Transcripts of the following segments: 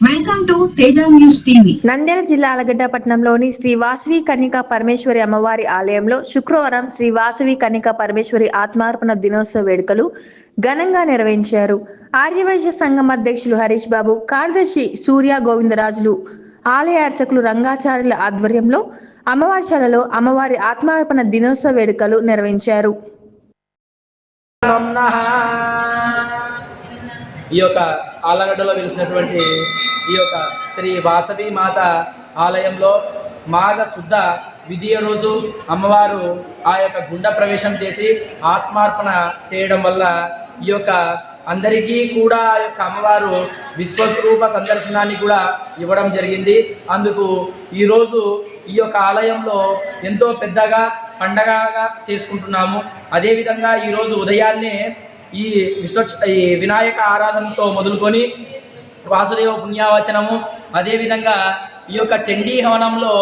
Welcome to Teja news TV Nandyal జిల్లా అలగడ్డ పట్టణంలోని శ్రీ వాసవి కన్నికా పరమేశ్వరి అమ్మవారి ఆలయంలో శుక్రవారం శ్రీ వాసవి కన్నికా పరమేశ్వరి ఆత్మార్పణ దినోత్సవ వేడుకలు ఘనంగా నిర్వహించారు. ఆర్యవైశ్య సంఘం అధ్యక్షులు హరీష్ బాబు కార్యదర్శి సూర్య గోవిందరాజులు ఆలయ అర్చకులు రంగాచార్యుల ఆధ్వర్యంలో అమ్మవారిశాలలో అమ్మవారి ఆత్మార్పణ దినోత్సవ వేడుకలు నిర్వహించారు. ఈ యొక్క ఆలగడ్డలో వెలిసినటువంటి ఈ యొక్క శ్రీ వాసవి మాత ఆలయంలో మాఘ శుద్ధ విధియ రోజు అమ్మవారు ఆ యొక్క గుండ ప్రవేశం చేసి ఆత్మార్పణ చేయడం వల్ల ఈ యొక్క అందరికీ కూడా ఆ యొక్క అమ్మవారు విశ్వస్వరూప సందర్శనాన్ని కూడా ఇవ్వడం జరిగింది. అందుకు ఈరోజు ఈ యొక్క ఆలయంలో ఎంతో పెద్దగా పండగగా చేసుకుంటున్నాము. అదేవిధంగా ఈరోజు ఉదయాన్నే ఈ విశ్వ ఈ వినాయక ఆరాధనతో మొదలుకొని వాసుదేవ పుణ్యావచనము. అదేవిధంగా ఈ యొక్క చండీ హవనంలో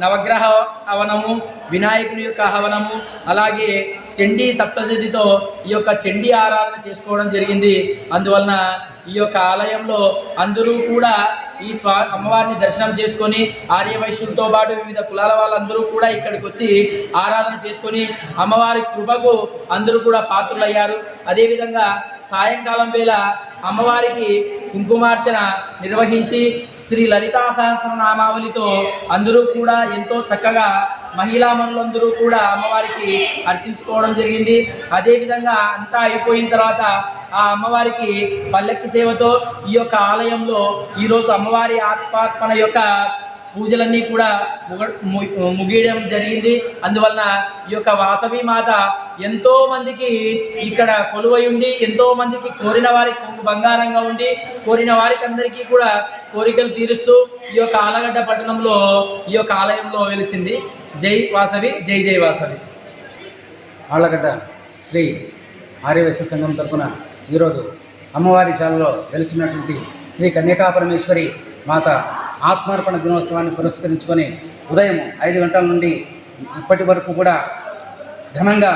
నవగ్రహ హవనము వినాయకుని యొక్క హవనము అలాగే చండీ సప్తజతితో ఈ యొక్క చండీ ఆరాధన చేసుకోవడం జరిగింది. అందువలన ఈ యొక్క ఆలయంలో అందరూ కూడా ఈ స్వా అమ్మవారిని దర్శనం చేసుకొని ఆర్యవైశ్యులతో పాటు వివిధ కులాల వాళ్ళందరూ కూడా ఇక్కడికి వచ్చి ఆరాధన చేసుకొని అమ్మవారి కృపకు అందరూ కూడా పాత్రులయ్యారు. అదేవిధంగా సాయంకాలం వేళ అమ్మవారికి కుంకుమార్చన నిర్వహించి శ్రీ లలితా సహస్రనామావళితో అందరూ కూడా ఎంతో చక్కగా మహిళా మనులందరూ కూడా అమ్మవారికి అర్చించుకోవడం జరిగింది. అదేవిధంగా అంతా అయిపోయిన తర్వాత ఆ అమ్మవారికి పల్లెక్కి సేవతో ఈ యొక్క ఆలయంలో ఈరోజు అమ్మవారి ఆత్మాత్మన యొక్క పూజలన్నీ కూడా ముగ ముగియడం జరిగింది. అందువలన ఈ యొక్క వాసవి మాత ఎంతో మందికి ఇక్కడ కొలువై ఉండి ఎంతో మందికి కోరిన వారికి బంగారంగా ఉండి కోరిన వారికి అందరికీ కూడా కోరికలు తీరుస్తూ ఈ యొక్క ఆలగడ్డ పట్టణంలో ఈ యొక్క ఆలయంలో వెలిసింది. జై వాసవి జై జై వాసవి. ఆళ్ళగడ్డ శ్రీ ఆర్యవైశ్య సంఘం తరఫున ఈరోజు అమ్మవారి శాలలో వెలిసినటువంటి శ్రీ కన్యకాపరమేశ్వరి మాత ఆత్మార్పణ దినోత్సవాన్ని పురస్కరించుకొని ఉదయం ఐదు గంటల నుండి ఇప్పటి వరకు కూడా ఘనంగా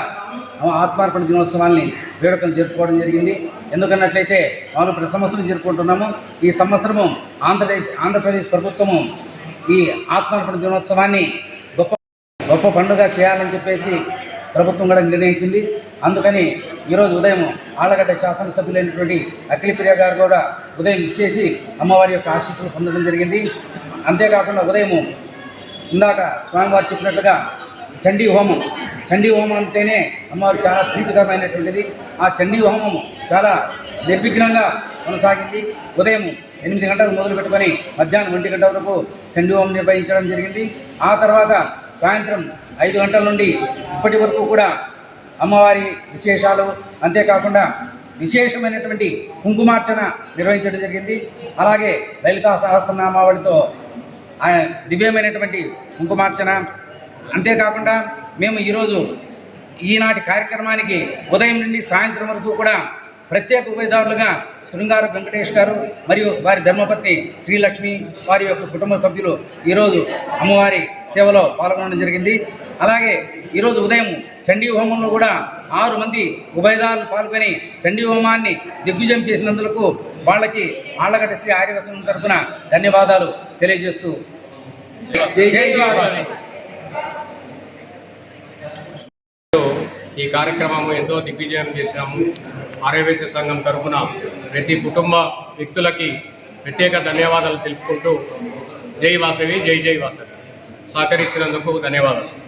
ఆత్మార్పణ దినోత్సవాన్ని వేడుకలు జరుపుకోవడం జరిగింది. ఎందుకన్నట్లయితే మనం ప్రతి సంవత్సరం జరుపుకుంటున్నాము. ఈ సంవత్సరము ఆంధ్రప్రదేశ్ ఆంధ్రప్రదేశ్ ప్రభుత్వము ఈ ఆత్మార్పణ దినోత్సవాన్ని గొప్ప గొప్ప పండుగ చేయాలని చెప్పేసి ప్రభుత్వం కూడా నిర్ణయించింది. అందుకని ఈరోజు ఉదయం ఆళ్ళగడ్డ శాసనసభ్యులైనటువంటి అఖిలప్రియ గారు కూడా ఉదయం ఇచ్చేసి అమ్మవారి యొక్క ఆశీస్సులు పొందడం జరిగింది. అంతేకాకుండా ఉదయం ఇందాక స్వామివారు చెప్పినట్లుగా చండీ హోమం. చండీ హోమం అంటేనే అమ్మవారు చాలా ప్రీతికరమైనటువంటిది. ఆ చండీ హోమం చాలా నిర్విఘ్నంగా కొనసాగింది. ఉదయం ఎనిమిది గంటలకు మొదలు పెట్టుకొని మధ్యాహ్నం ఒంటి గంట వరకు చండీ హోమం నిర్వహించడం జరిగింది. ఆ తర్వాత సాయంత్రం ఐదు గంటల నుండి ఇప్పటి వరకు కూడా అమ్మవారి విశేషాలు. అంతేకాకుండా విశేషమైనటువంటి కుంకుమార్చన నిర్వహించడం జరిగింది. అలాగే లలితా సహస్రనామావళితో దివ్యమైనటువంటి కుంకుమార్చన. అంతేకాకుండా మేము ఈరోజు ఈనాటి కార్యక్రమానికి ఉదయం నుండి సాయంత్రం వరకు కూడా ప్రత్యేక ఉభయదారులుగా శృంగారు వెంకటేష్ గారు మరియు వారి ధర్మపత్ని శ్రీలక్ష్మి వారి యొక్క కుటుంబ సభ్యులు ఈరోజు అమ్మవారి సేవలో పాల్గొనడం జరిగింది. అలాగే ఈరోజు ఉదయం చండీ హోమంలో కూడా ఆరు మంది ఉభయదారులు పాల్గొని చండీ హోమాన్ని దిగ్విజయం చేసినందుకు వాళ్ళకి ఆళ్ళగడ్డ శ్రీ ఆర్యవసం తరఫున ధన్యవాదాలు తెలియజేస్తూ జై ఈ కార్యక్రమము ఎంతో దిగ్విజయం చేశాము. ఆర్యవేశ సంఘం తరఫున ప్రతి కుటుంబ వ్యక్తులకి ప్రత్యేక ధన్యవాదాలు తెలుపుకుంటూ జై వాసవి జై జై వాసవి. సహకరించినందుకు ధన్యవాదాలు.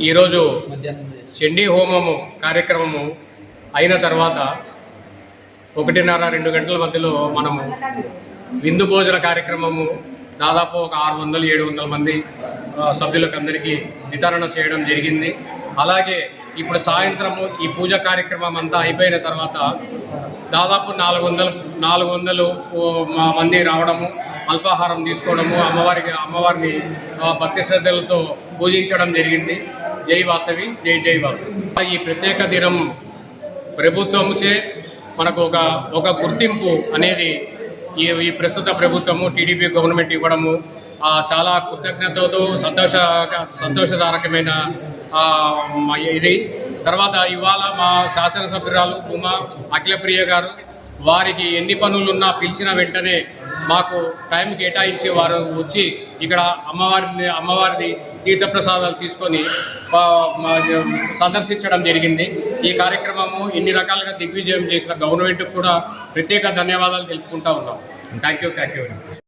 ఈరోజు చండీ హోమము కార్యక్రమము అయిన తర్వాత ఒకటిన్నర రెండు గంటల మధ్యలో మనము విందు భోజన కార్యక్రమము దాదాపు ఒక ఆరు వందలు ఏడు వందల మంది సభ్యులకు అందరికీ వితరణ చేయడం జరిగింది. అలాగే ఇప్పుడు సాయంత్రము ఈ పూజ కార్యక్రమం అంతా అయిపోయిన తర్వాత దాదాపు నాలుగు వందలు నాలుగు వందలు మంది రావడము అల్పాహారం తీసుకోవడము అమ్మవారికి అమ్మవారిని ఆ, భక్తి శ్రద్ధలతో పూజించడం జరిగింది. జై వాసవి జై జై వాసవి. ఈ ప్రత్యేక దినం ప్రభుత్వముచే మనకు ఒక ఒక గుర్తింపు అనేది ఈ ఈ ప్రస్తుత ప్రభుత్వము టీడీపీ గవర్నమెంట్ ఇవ్వడము చాలా కృతజ్ఞతతో సంతోష సంతోషదారకమైన ఇది. తర్వాత ఇవాళ మా శాసనసభ్యురాలు ఉమా అఖిలప్రియ గారు వారికి ఎన్ని పనులున్నా పిలిచిన వెంటనే మాకు టైం కేటాయించి వారు వచ్చి ఇక్కడ అమ్మవారిని అమ్మవారిని తీర్థప్రసాదాలు తీసుకొని మా- సందర్శించడం జరిగింది. ఈ కార్యక్రమము ఇన్ని రకాలుగా దిగ్విజయం చేసిన గవర్నమెంట్కి కూడా ప్రత్యేక ధన్యవాదాలు తెలుపుకుంటా ఉన్నాం. Thank you thank you very much